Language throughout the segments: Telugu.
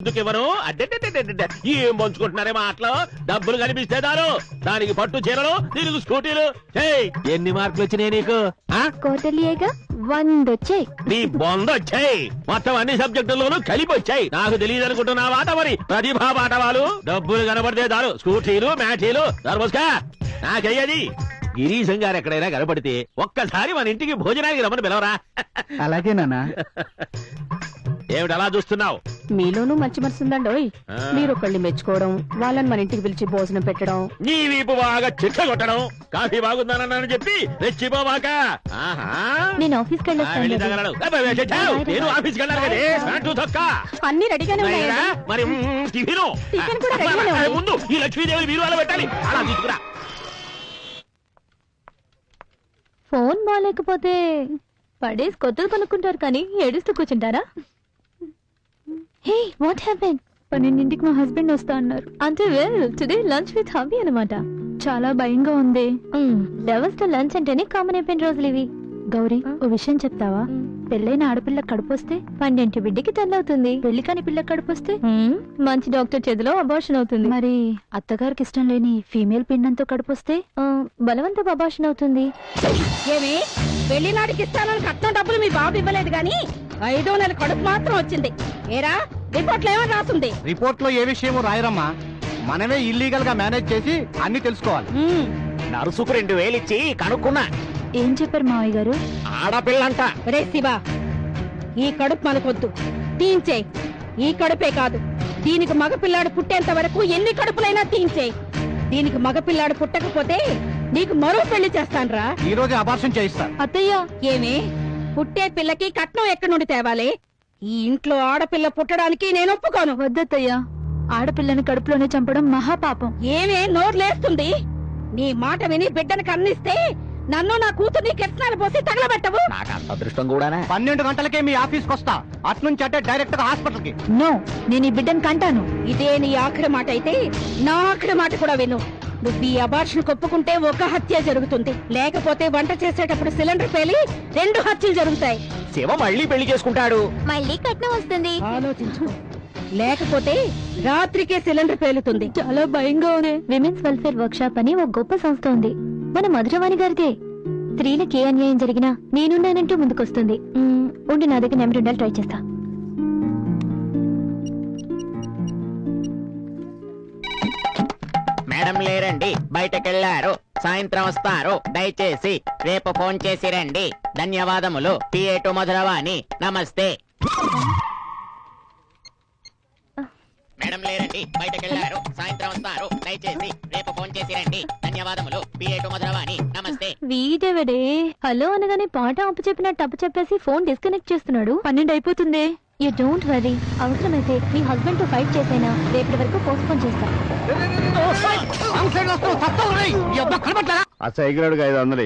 ఎందుకు ఇవ్వను. ఏం పంచుకుంటున్నారే మాటలు? డబ్బులు కనిపిస్తే దారు దానికి పట్టు చీరలు దీనికి స్కూటీలు. ఏయ్, ఎన్ని మార్కులు వచ్చినాయి నీకు? ఆ? కోటలియేగా వంద వచ్చాయి నీ బొంద వచ్చాయి మొత్తం అన్ని సబ్జెక్టుల్లోనూ కలిపి వచ్చాయి నాకు తెలియదు అనుకుంటున్నా మాట మరి ప్రతిభా పాఠవాలు. డబ్బులు కనబడితే దారు స్కూటీలు మ్యాచీలు. సర్వస్కా నాకయ్యది. గిరీశం గారు ఎక్కడైనా కనబడితే ఒక్కసారి మన ఇంటికి భోజనానికి రమ్మని పిలవరా. అలాగే నాన్న. ఏమిటి అలా చూస్తున్నావు? మీలోనూ మంచి మనసు ఉందండోయ్ ఆ. మీరు ఒకళ్ళని మెచ్చుకోవడం వాళ్ళని మన ఇంటికి పిలిచి భోజనం పెట్టడం. నీ వీపు బాగా చిట్ట కొట్టడం. కాఫీ బాగుందనని చెప్పి రెచ్చిపోవాక ఆహా. నేను ఆఫీస్కి ఆ, వెళ్ళి తగలడు. అబ్బే, వెళ్ళి చావు. నేను చొక్కా. అన్ని రెడీగానే? మరి మ్మ్, టిఫిను. టిఫిన్ కూడా అబ్బా, రెడీగానే ఉంది. ముందు ఈ లక్ష్మీదేవి మీరు అలా పెట్టాలి. అలా తీసుకురా. ఫోన్ బాగాలేకపోతే పడేసి కొత్తది కొనుక్కుంటారు కానీ ఏడుస్తూ కూర్చుంటారా? హే వాట్ హ్యాపెన్ పన్నెండింటికి మా హస్బెండ్ వస్తా అన్నారు. అంటే well today lunch with hubby అనమాట చాలా భయంగా ఉంది. లవర్స్తో లంచ్ అంటేనే కామన్ అయిపోయిన రోజులు ఇవి. గౌరీ ఓ విషయం చెప్తావా? పెళ్ళైన ఆడపిల్ల కడుపొస్తే పన్నెంటి బిడ్డకి తెల్లవుతుంది. పెళ్ళి కాని పిల్ల కడుపొస్తే? మంచి డాక్టర్ చేతిలో అబార్షన్ అవుతుంది. మరి అత్తగారికి ఇష్టం లేని ఫీమేల్ పిండంతో కడుపొస్తే? బలవంత అబార్షన్ అవుతుంది. ఏమి? పెళ్ళినాటికి ఇస్తానని కట్నం డబ్బులు మీ బాబు ఇవ్వలేదు గాని ఐదో నెల కడుపు మాత్రం వచ్చింది. ఏరా రిపోర్ట్లో ఏమని రాస్తుంది రిపోర్ట్లో ఏ విషయమో రాయరమ్మా. మనమే ఇల్లీగల్గా మేనేజ్ చేసి అన్ని తెలుసుకోవాలి. నరుసుకు రెండు వేలు ఇచ్చి కనుక్కున్నా. ఏం చెప్పారు మావయ్య గారు? ఆడపిల్లంట. రే శివ ఈ కడుపు మనకొద్దు. తీయించే ఈ కడుపే కాదు. దీనికి మగపిల్లాడు పుట్టేంత వరకు ఎన్ని కడుపులైనా తీయించే దీనికి మగపిల్లాడు పుట్టకపోతే నీకు మరో పెళ్ళి చేస్తాన్రా. ఈ రోజే అబార్షన్ చేయిస్తారు అత్తయ్య. ఏమి? పుట్టే పిల్లకి కట్నం ఎక్కడి నుండి తేవాలి? ఈ ఇంట్లో ఆడపిల్ల పుట్టడానికి నేను ఒప్పుకోను. వద్దత్తయ్య. ఆడపిల్లని కడుపులోనే చంపడం మహాపాపం. ఏమే నోర్లేస్తుంది? నీ మాట విని బిడ్డను కన్నిస్తే నన్ను నా కూతుర్ని కెట్నాలు పోసి తగలబెట్టవు. నాకు అంత అదృష్టం కూడానా? పన్నెండు గంటలకే మీ ఆఫీస్కి వస్తా. అట్నుంచి అంటే డైరెక్ట్గా హాస్పిటల్కి నో నేను ఈ బిడ్డను కంటాను. ఇదే నీ ఆఖరి మాట అయితే నా ఆఖరి మాట కూడా విను. నువ్వు ఈ అబార్షన్ కొప్పుకుంటే ఒక హత్య జరుగుతుంది. లేకపోతే వంట చేసేటప్పుడు సిలిండర్ పేలి రెండు హత్యలు జరుగుతాయి. శివ మళ్ళీ పెళ్ళి చేసుకుంటాడు. మళ్ళీ కట్నం వస్తుంది. ఆలోచించు. లేకపోతే రాత్రికే సిలిండర్ పేలుతుంది. చాలా భయంగా ఉంది. విమెన్స్ వెల్ఫేర్ వర్క్ షాప్ అని ఒక గొప్ప సంస్థ ఉంది. మన మధురవాణి గారిదే. స్త్రీలకు ఏ అన్యాయం జరిగినా నేనున్నానంటూ ముందుకొస్తుంది. ఉండు నా దగ్గర నెంబర్ ఉండాలి ట్రై చేస్తా. మేడం లేరండి. బయటకెళ్ళారు. సాయంత్రం వస్తారు. దయచేసి రేపు ఫోన్ చేసి రండి. ధన్యవాదములు. పిఏటు మధురవాణి. నమస్తే. మేడం లేరండి. బయటకెళ్ళారు. సాయంత్రం వస్తారు. దయచేసి రేపు ఫోన్ చేసి రండి. ధన్యవాదములు. పిఏటు మధురవాణి. నమస్తే. వీడెవడే? హలో అనగానే పాట అప్పు చెప్పినట్టు అప్పు చెప్పేసి ఫోన్ డిస్కనెక్ట్ చేస్తున్నాడు. పన్నెండు అయిపోతుంది. You don't worry. అవసరమైతే మీ హస్బెండ్తో ఫైట్ చేసైనా రేపటి వరకు పోస్ట్పోన్ చేస్తా. ఆ సైకిల్ ఐదు వందలు.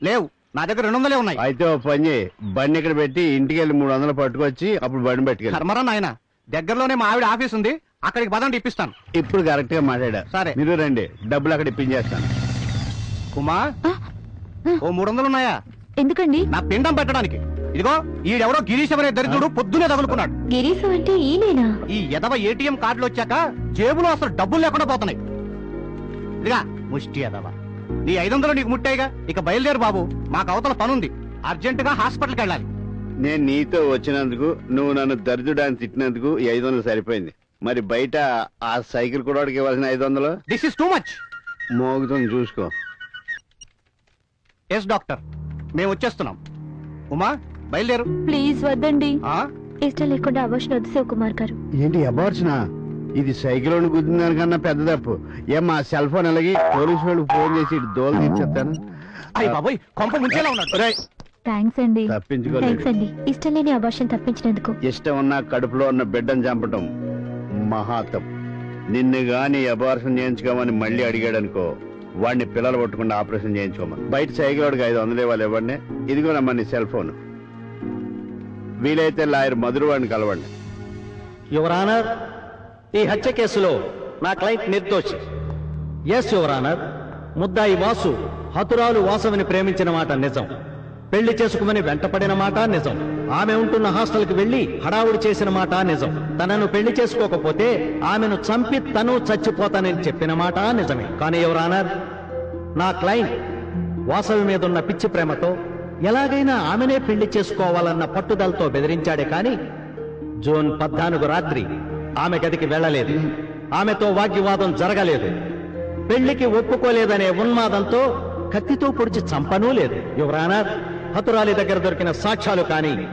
లేవు. నా దగ్గర రెండు వందలే ఉన్నాయి. అయితే ఓ పని చేయి. బండి ఇక్కడ పెట్టి ఇంటికి వెళ్ళి మూడు వందలు పట్టుకొచ్చి అప్పుడు బండి పట్టుకెళ్ళి. కర్మరా నాయన దగ్గరలోనే మా ఆవిడ ఆఫీస్ ఉంది. అక్కడికి పదండి ఇప్పిస్తాను. ఇప్పుడు కరెక్ట్గా మాట్లాడా? సరే. మీరు రండి. డబ్బులు అక్కడ ఇప్పించేస్తాను. కుమా ఓ మూడు వందలు ఉన్నాయా? ఎందుకండి? నా పిండం పెట్టడానికి. ఇదిగో ఈడెవడో గిరీశ్ అనే దరిద్రుడు పొద్దునే తగులుకున్నాడు. గిరీశు అంటే ఈయనేనా? ఈ ఎదవ ఏటీఎం కార్డులు వచ్చాక జేబులో అసలు డబ్బులు లేకుండా పోతున్నాయి. ఇదిగా ముష్టి ఎదవ నీ ఐదు వందలు నీకు ముట్టాయిగా ఇక బయలుదేరు బాబు. మాకు అవతల పనుంది. అర్జెంట్గా హాస్పిటల్కి వెళ్ళాలి. నేను నీతో వచ్చినందుకు నువ్వు నన్ను దరిద్రుడాన్ని తిట్టినందుకు ఈ ఐదు వందలు సరిపోయింది. మరి బయట ఆ సైకిల్ కూడా ఇవ్వాల్సిన ఐదు వందలు దిస్ ఇస్ టూ మచ్ మోగుతుంది చూసుకో. ఎస్ డాక్టర్ మేము వచ్చేస్తున్నాం. ఉమా బయలుదేరు. ప్లీజ్ వద్దండి. ఆ? ఇష్టం లేకుండా అవర్షన్ వద్దు శివకుమార్ గారు. ఏంటి అబార్చునా ఇది సైకిల్ గుద్దిన దానికన్నా పెద్ద తప్పు. ఏం మా సెల్ ఫోన్ అలాగే పోలీసు వాళ్ళకి ఫోన్ చేసి దోలు తీసేస్తాను అయ్య బాబోయ్ కొంప ముంచేలా ఉన్నాడు. ఒరేయ్, థ్యాంక్స్ అండి. తప్పించుకోలేదు. థ్యాంక్స్ అండి. ఇష్టం లేని అవర్షన్ తప్పించినందుకు. ఇష్టం ఉన్న కడుపులో ఉన్న బిడ్డను చంపటం మహాతం నిన్ను గాని అబార్షన్ చేయించుకోమని మళ్ళీ అడిగాడనుకో వాడిని పిల్లలు పట్టకుండా ఆపరేషన్ చేయించుకోమని. బయట సైకిల్ వాడికి ఐదు వందలు ఇవ్వాలి ఇవ్వండి ఇదిగోనమ్మా నీ సెల్ ఫోన్. వీలైతే లాయర్ మధురవాడిని కలవండి. యువర్ ఆనర్ ఈ హత్య కేసులో నా క్లయింట్ నిర్దోషి. ఎస్ యువర్ ఆనర్ ముద్దాయి వాసు హతురాలు వాసవిని ప్రేమించిన మాట నిజం. పెళ్ళి చేసుకుమని వెంటపడిన మాట నిజం. ఆమె ఉంటున్న హాస్టల్కి వెళ్ళి హడావుడి చేసిన మాట నిజం. తనను పెళ్ళి చేసుకోకపోతే ఆమెను చంపి తను చచ్చిపోతానని చెప్పిన మాట నిజమే. కానీ ఎవరానర్ నా క్లయింట్ వాసవి మీదున్న పిచ్చి ప్రేమతో ఎలాగైనా ఆమెనే పెళ్ళి చేసుకోవాలన్న పట్టుదలతో బెదిరించాడే కాని జూన్ పద్నాలుగు రాత్రి ఆమె గదికి వెళ్ళలేదు. ఆమెతో వాగ్వివాదం జరగలేదు. పెళ్ళికి ఒప్పుకోలేదనే ఉన్మాదంతో కత్తితో పొడిచి చంపనూ లేదు. యువరానాథ్ హతురాలి దగ్గర దొరికిన సాక్ష్యాలు కానీ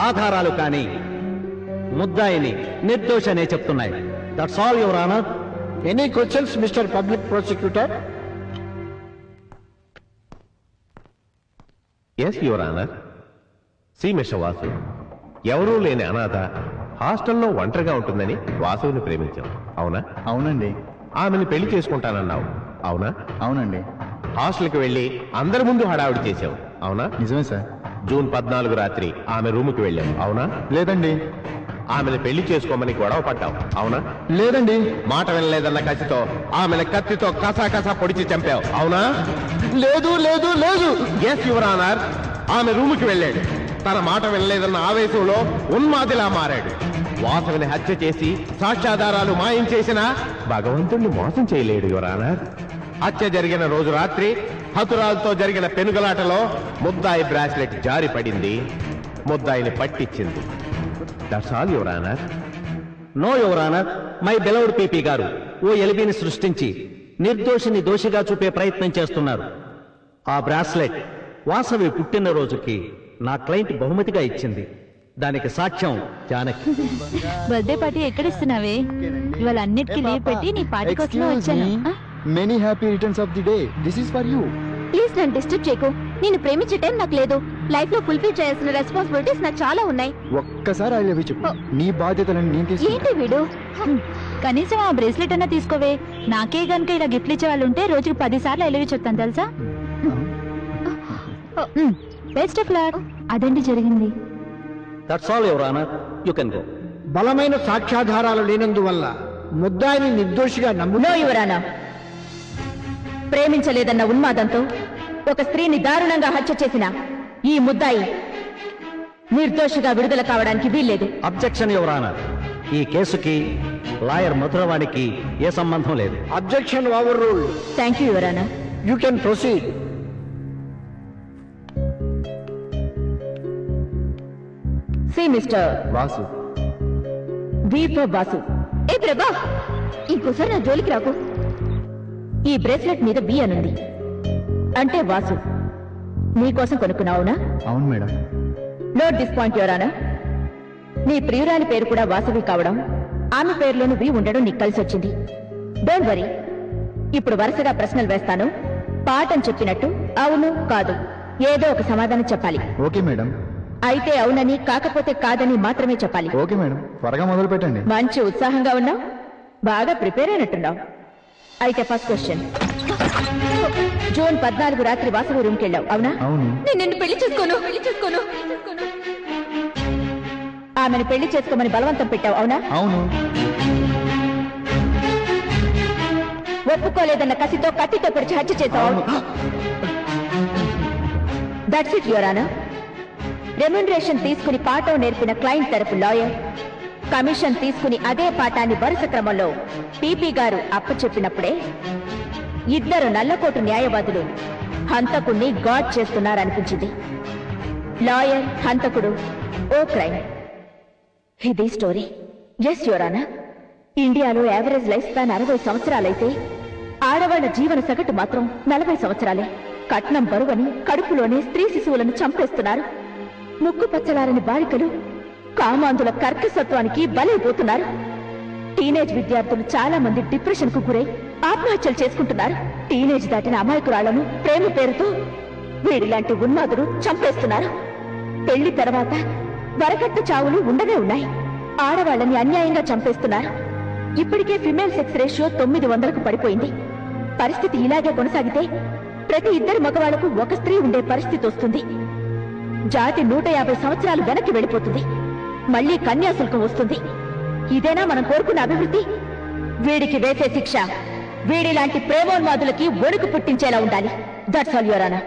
ఆధారాలు కానీ ముద్దాయిని నిర్దోషనే చెప్తున్నాయి. That's all your honour any questions mister public prosecutor yes your honour see mister Vasu ఎవరూ లేని అనాథ హాస్టల్లో ఒంటరిగా ఉంటుందని వాసువుని ప్రేమించాం. అవునా? అవునండి. ఆమెను పెళ్ళి చేసుకుంటానన్నావు. అవునా? అవునండి. హాస్టల్కి వెళ్ళి అందరి ముందు హడావిడి చేశావు. అవునా? నిజమే సార్. జూన్ పద్నాలుగు రాత్రి ఆమె రూముకి వెళ్ళావు అవునా? లేదండి. ఆమెను పెళ్ళి చేసుకోమని గొడవ పడ్డావు. అవునా? లేదండి. మాట వినలేదన్న కసితో ఆమెను కత్తితో కసా కసా పొడిచి చంపావు. అవునా? లేదు లేదు లేదు. ఎస్ యువర్ ఆనర్ ఆమె రూముకి వెళ్ళాడు. తన మాట వినలేదన్న ఆవేశంలో ఉన్మాదిలా మారాడు. వాసవిని హత్య చేసి సాక్ష్యాధారాలు మాయం చేసిన భగవంతుణ్ణి మోసం చేయలేడు యువర్ ఆనర్ హత్య జరిగిన రోజు రాత్రి హతురాలతో జరిగిన పెనుగలాటలో ముద్దాయి బ్రాస్లెట్ జారి పడింది ముద్దాయిని పట్టించింది. That's all your honour no your honour my beloved PP గారు ఓ ఎలిబిని సృష్టించి నిర్దోషిని దోషిగా చూపే ప్రయత్నం చేస్తున్నారు. ఆ బ్రాస్లెట్ వాసవి పుట్టినరోజుకి నా క్లయింట్ బహుమతిగా ఇచ్చింది. దానికి సాక్ష్యం జానకి. బర్త్డే పార్టీ ఎక్కడ ఇస్తున్నావే? ఇవాళ అన్నిటికీ లీవ్ పెట్టి నీ పార్టీ కోసమే వచ్చాను? Many happy returns of the day this is for you please నన్ను డిస్టర్బ్ చేయకు. నేను ప్రేమించే టైం నాకు లేదు. లైఫ్లో ఫుల్ఫిల్ చేయాల్సిన రెస్పాన్సిబిలిటీస్ నాకు చాలా ఉన్నాయి. ఒక్కసారి ఐ లవ్ యూ చెప్పు నీ బాధ్యతలను నేను తీసుకుంటా. ఏంటి వీడు? కనీసం ఆ బ్రేస్లెట్ అన్నా తీసుకోవే. నాకే గనుక ఇలా గిఫ్ట్లు ఇచ్చే వాళ్ళు ఉంటే రోజుకి పది సార్లు ఎలివి చెప్తాను తెలుసా? బెస్ట్ ఆఫ్ లక్ అదండి జరిగింది. That's all your honour you can go బలమైన సాక్ష్యాధారాలు లేనందువల్ల ముద్దాయిని నిర్దోషిగా నమ్ము నో యువరానా ప్రేమించలేదన్న ఉన్మాదంతో ఒక స్త్రీని దారుణంగా హత్య చేసిన ఈ ముద్దాయి నిర్దోషిగా విడుదల కావడానికి వీల్లేదు. అబ్జెక్షన్ యువరానర్ ఈ కేసుకి లాయర్ మధురవాణికి ఏ సంబంధం లేదు. Objection overrule thank you your honour you can proceed see mister Vasu వీప బాసు ఏ ప్రభా ఇంకోసారి నా జోలికి రాకు. ఈ బ్రేస్లెట్ మీద బి అనుంది. అంటే వాసు నీకోసం కొనుక్కున్నావునా? అవును మేడం. నోట్ దిస్ పాయింట్ నీ ప్రియురాలి పేరు కూడా వాసవి కావడం ఆమె పేరులోను వి ఉండడం నీకు కలిసి వచ్చింది. డోంట్ వరీ ఇప్పుడు వరుసగా ప్రశ్నలు వేస్తాను. పాఠం చెప్పినట్టు అవును కాదు. ఏదో ఒక సమాధానం చెప్పాలి. Okay madam. అయితే అవునని కాకపోతే కాదని మాత్రమే చెప్పాలి. Okay madam. త్వరగా మొదలు పెట్టండి మంచి ఉత్సాహంగా ఉన్నావు. బాగా ప్రిపేర్ అయినట్టున్నావు. అయితే ఫస్ట్ క్వశ్చన్ జూన్ పద్నాలుగు రాత్రి వాసవి రూమ్కి వెళ్ళావు అవునా? అవును. నేను నిన్ను పెళ్ళి చేసుకోను. పెళ్ళి చేసుకోను ఆమెను పెళ్ళి చేసుకోమని బలవంతం పెట్టావు అవునా? అవును. ఒప్పుకోలేదన్న కసితో కత్తితో పొడిచి హత్య చేశావు అవును. దట్స్ ఇట్ యువరానా రెమ్యునరేషన్ తీసుకుని పాఠం నేర్పిన క్లయింట్ తరపు లాయర్ కమిషన్ తీసుకుని అదే పాఠాన్ని వరుస క్రమంలో పీపీ గారు అప్పచెప్పినప్పుడే ఇద్దరు నల్లకోటు న్యాయవాదులు హంతకుణ్ణి గాడ్ చేస్తున్నారనిపించింది. లాయర్ హంతకుడు ఓ క్రైమ్. ఇది స్టోరీ. ఎస్ యువరానా ఇండియాలో యావరేజ్ లైఫ్ స్పాన్ అరవై సంవత్సరాలైతే ఆడవాళ్ళ జీవన సగటు మాత్రం నలభై సంవత్సరాలే. కట్నం బరువని కడుపులోనే స్త్రీ శిశువులను చంపేస్తున్నారు. ముక్కు పచ్చలారని బాలికలు కామాంధుల కర్కసత్వానికి బలైపోతున్నారు. టీనేజ్ విద్యార్థులు చాలా మంది డిప్రెషన్కు గురై ఆత్మహత్యలు చేసుకుంటున్నారు. టీనేజ్ దాటిన అమాయకురాళ్ళను ప్రేమ పేరుతో వీడిలాంటి ఉన్మాదులు చంపేస్తున్నారు. పెళ్ళి తర్వాత వరకట్ట చావులు ఉండనే ఉన్నాయి. ఆడవాళ్ళని అన్యాయంగా చంపేస్తున్నారు. ఇప్పటికే ఫిమేల్ సెక్స్ రేషియో తొమ్మిది వందలకు పడిపోయింది. పరిస్థితి ఇలాగే కొనసాగితే ప్రతి ఇద్దరు మగవాళ్ళకు ఒక స్త్రీ ఉండే పరిస్థితి వస్తుంది. జాతి నూట యాభై సంవత్సరాలు వెనక్కి వెళ్ళిపోతుంది. మళ్ళీ కన్యాశుల్కం వస్తుంది. ఇదేనా మనం కోరుకున్న అభివృద్ధి? వీడికి వేసే శిక్ష వీడిలాంటి ప్రేమోన్మాదులకి వణుకు పుట్టించేలా ఉండాలి. దట్స్ ఆల్ యువరానా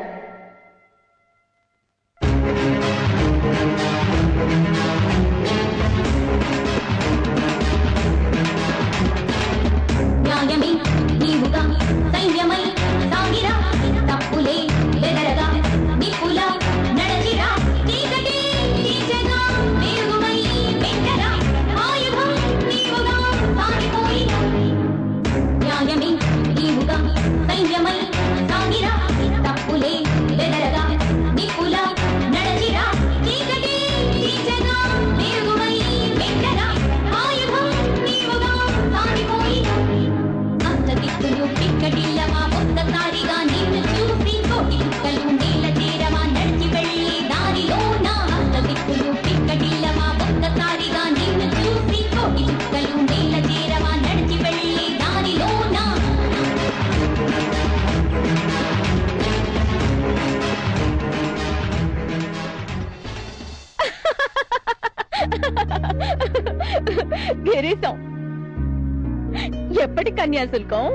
కన్యాశుల్కం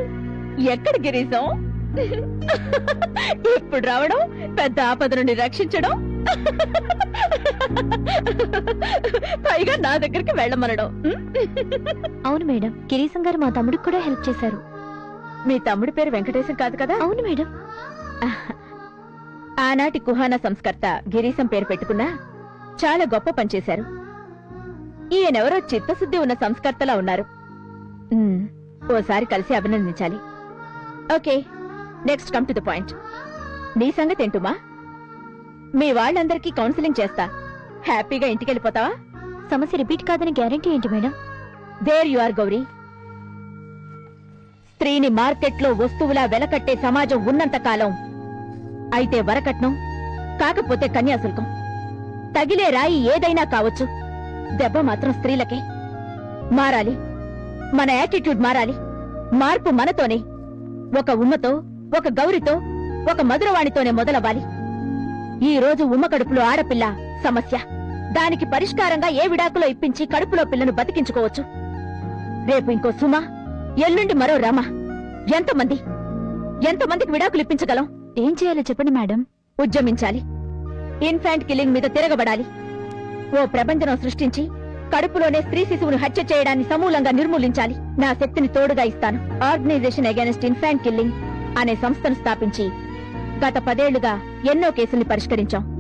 ఎక్కడ గిరీశం? ఇప్పుడు రావడం పెద్ద ఆపద నుండి రక్షించడం? పైగా నా దగ్గరికి వెళ్ళమనడం. అవును మేడం గిరీశం గారు మా తమ్ముడికి కూడా హెల్ప్ చేశారు. మీ తమ్ముడి పేరు వెంకటేశం కాదు కదా? అవును మేడం. ఆనాటి కుహానా సంస్కర్త గిరీశం పేరు పెట్టుకున్నా చాలా గొప్ప పనిచేశారు ఈయనెవరో చిత్తశుద్ధి ఉన్న సంస్కర్తలా ఉన్నారు. ఓసారి కలిసి అభినందించాలి. Okay next come to the point. నీ సంగతి ఏంటుమా? మీ వాళ్ళందరికీ కౌన్సిలింగ్ చేస్తా. హ్యాపీగా ఇంటికెళ్ళిపోతావా? సమస్య రిపీట్ కాదని గ్యారంటీ ఏంటి madam? There you are Gauri. స్త్రీని మార్కెట్లో వస్తువులా వెలకట్టే సమాజం ఉన్నంత కాలం. అయితే వరకట్నం కాకపోతే కన్యాశుల్కం. తగిలే రాయి ఏదైనా కావచ్చు. దెబ్బ మాత్రం స్త్రీలకే. మారాలి. మన యాటిట్యూడ్ మారాలి. మార్పు మనతోనే. ఒక ఉమ్మతో ఒక గౌరితో ఒక మధురవాణితోనే మొదలవ్వాలి. ఈ రోజు ఉమ్మ కడుపులో ఆడపిల్ల సమస్య. దానికి పరిష్కారంగా ఏ విడాకులో ఇప్పించి కడుపులో పిల్లను బతికించుకోవచ్చు? రేపు ఇంకో సుమ ఎల్లుండి మరో రమ. ఎంతమంది? ఎంతమందికి విడాకులు ఇప్పించగలం? ఏం చేయాలో చెప్పండి మేడం. ఉద్యమించాలి. ఇన్ఫాంట్ కిల్లింగ్ మీద తిరగబడాలి. ఓ ప్రపంచం సృష్టించి కడుపులోనే స్త్రీ శిశువును హత్య చేయడాన్ని సమూలంగా నిర్మూలించాలి. నా శక్తిని తోడుగా ఇస్తాను. ఆర్గనైజేషన్ అగేనెస్ట్ ఇన్ఫాంట్ కిల్లింగ్ అనే సంస్థను స్థాపించి గత పదేళ్ళుగా ఎన్నో కేసుల్ని పరిష్కరించాం.